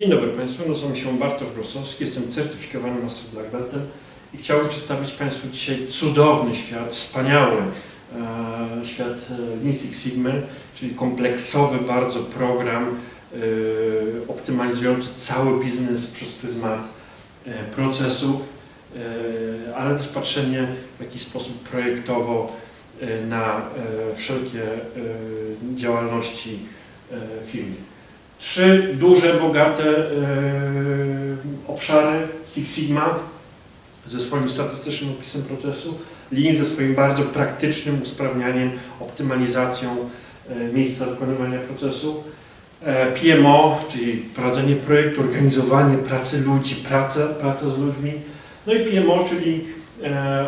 Dzień dobry Państwu, nazywam się Bartosz Grosowski, jestem certyfikowanym Master Black Beltem i chciałbym przedstawić Państwu dzisiaj cudowny świat, wspaniały e, świat Lean Six Sigma, czyli kompleksowy bardzo program e, optymalizujący cały biznes przez pryzmat e, procesów, e, ale też patrzenie w jakiś sposób projektowo e, na e, wszelkie e, działalności e, firmy trzy duże, bogate e, obszary Six Sigma ze swoim statystycznym opisem procesu, Lean ze swoim bardzo praktycznym usprawnianiem, optymalizacją e, miejsca wykonywania procesu, e, PMO, czyli prowadzenie projektu, organizowanie pracy ludzi, praca, praca z ludźmi, no i PMO, czyli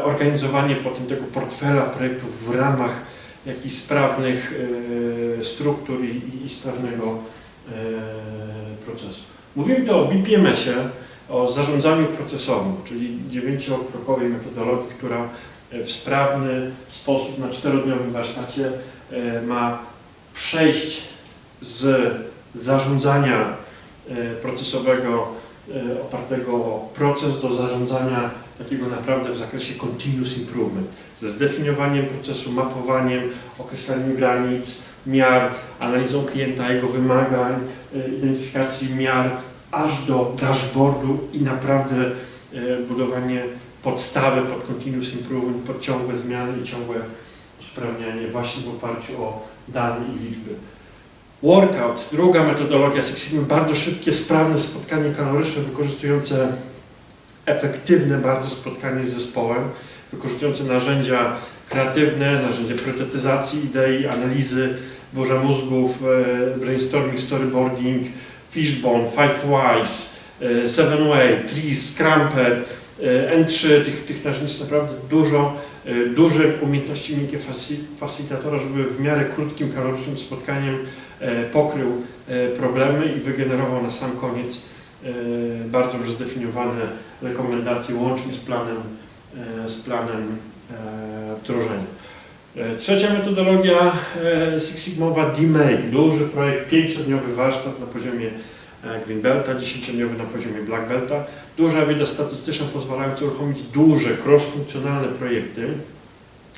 organizowanie potem tego portfela projektów w ramach jakichś sprawnych struktur i, i, i sprawnego procesu. Mówimy tu o BPMS-ie, o zarządzaniu procesowym, czyli dziewięciokrokowej metodologii, która w sprawny sposób na czterodniowym warsztacie e, ma przejść z zarządzania e, procesowego e, opartego o proces do zarządzania takiego naprawdę w zakresie continuous improvement, ze zdefiniowaniem procesu, mapowaniem, określaniem granic, miar, analizą klienta, jego wymagań, e, identyfikacji miar, aż do dashboardu i naprawdę e, budowanie podstawy pod continuous improvement, pod ciągłe zmiany i ciągłe usprawnianie właśnie w oparciu o dane i liczby. Workout, druga metodologia Six Sigma, bardzo szybkie, sprawne spotkanie kaloryczne wykorzystujące efektywne bardzo spotkanie z zespołem, wykorzystujące narzędzia kreatywne, narzędzia priorytetyzacji idei, analizy, burza mózgów, e, brainstorming, storyboarding, fishbone, five whys, e, seven way, trees, scrumper, e, N3, tych, tych narzędzi jest naprawdę dużo, duże umiejętności miękkie faci- facilitatora, żeby w miarę krótkim, kalorycznym spotkaniem pokrył problemy i wygenerował na sam koniec bardzo dobrze zdefiniowane rekomendacje łącznie z planem, z planem e, wdrożenia. E, Trzecia metodologia e, Six Sigmowa D-Make, duży projekt, pięciodniowy warsztat na poziomie e, Green Belta, dziesięciodniowy na poziomie Black Belta. Duża wiedza statystyczna pozwalająca uruchomić duże, cross-funkcjonalne projekty,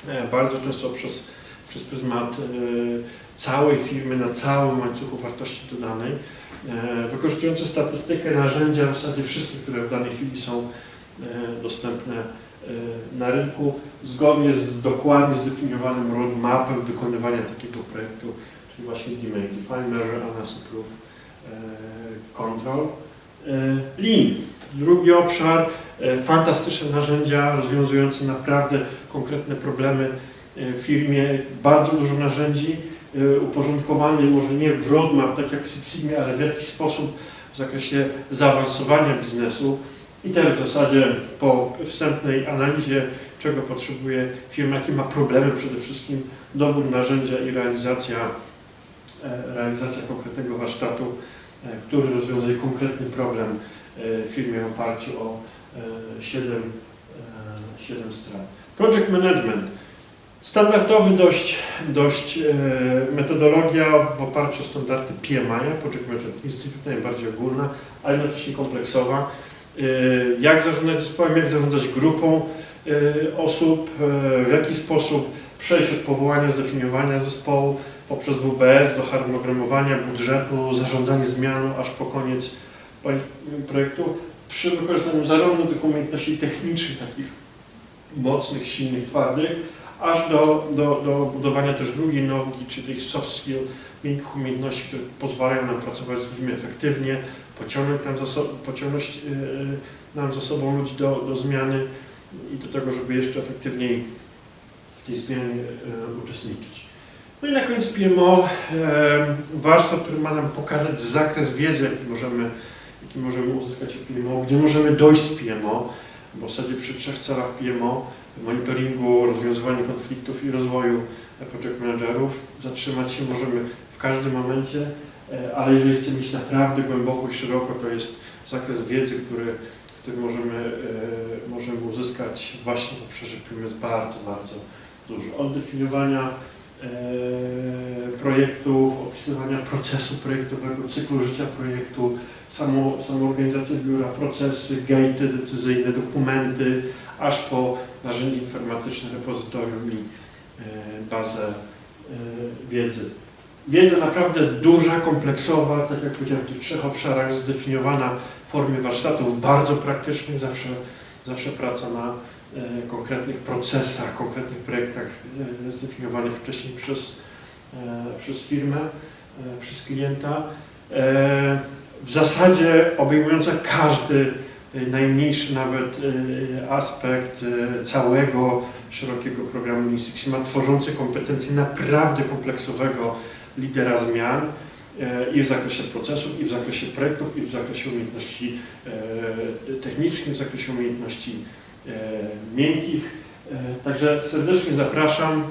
e, bardzo często przez, przez pryzmat e, całej firmy, na całym łańcuchu wartości dodanej, e, wykorzystujące statystykę, narzędzia, w zasadzie wszystkie, które w danej chwili są e, dostępne e, na rynku, zgodnie z dokładnie zdefiniowanym roadmapem wykonywania takiego projektu, czyli właśnie DMA, Define, Measure, Analyze, Proof, e, Control. E, Lean, drugi obszar, fantastyczne narzędzia rozwiązujące naprawdę konkretne problemy w firmie, bardzo dużo narzędzi, uporządkowanie może nie w roadmap, tak jak w Six ale w jakiś sposób w zakresie zaawansowania biznesu i też w zasadzie po wstępnej analizie, czego potrzebuje firma, jakie ma problemy przede wszystkim, dobór narzędzia i realizacja, e, realizacja konkretnego warsztatu, e, który rozwiązuje konkretny problem e, w firmie w oparciu o 7, 7 stron. Project Management. Standardowy dość, dość metodologia w oparciu o standardy PMI, Project Management Institute, najbardziej ogólna, ale jednocześnie kompleksowa. E, jak zarządzać zespołem, jak zarządzać grupą e, osób, e, w jaki sposób przejść od powołania, zdefiniowania zespołu poprzez WBS do harmonogramowania budżetu, zarządzanie zmianą aż po koniec projektu przy wykorzystaniu zarówno tych umiejętności technicznych, takich mocnych, silnych, twardych, aż do, do, do budowania też drugiej nogi, czyli tych soft skill, miękkich umiejętności, które pozwalają nam pracować z ludźmi efektywnie, pociągnąć nam za, so, pociągnąć, yy, nam za sobą ludzi do, do zmiany i do tego, żeby jeszcze efektywniej w tej zmianie yy, uczestniczyć. No i na koniec PMO, yy, warsztat, który ma nam pokazać zakres wiedzy, jaki możemy, jaki możemy uzyskać w PMO, gdzie możemy dojść z PMO, bo w zasadzie przy trzech celach PMO, monitoringu, rozwiązywaniu konfliktów i rozwoju project managerów, zatrzymać się możemy w każdym momencie, e, ale jeżeli chcemy iść naprawdę głęboko i szeroko, to jest zakres wiedzy, który, który możemy, e, możemy uzyskać właśnie obszarze PMO jest bardzo, bardzo duży. Od definiowania e, projektów, opisywania procesu projektowego, cyklu życia projektu, samą, samą organizację biura, procesy, gatey decyzyjne, dokumenty, aż po narzędzie informatyczne, repozytorium i e, bazę e, wiedzy. Wiedza naprawdę duża, kompleksowa, tak jak powiedziałem, w tych trzech obszarach zdefiniowana w formie warsztatów, bardzo praktycznych, zawsze, zawsze praca na e, konkretnych procesach, konkretnych projektach e, zdefiniowanych wcześniej przez, e, przez firmę, przez klienta. W zasadzie obejmująca każdy najmniejszy nawet aspekt całego szerokiego programu Lean Six Sigma, tworzący kompetencje naprawdę kompleksowego lidera zmian e, i w zakresie procesów, i w zakresie projektów, i w zakresie umiejętności e, technicznych, w zakresie umiejętności e, miękkich. Także serdecznie zapraszam.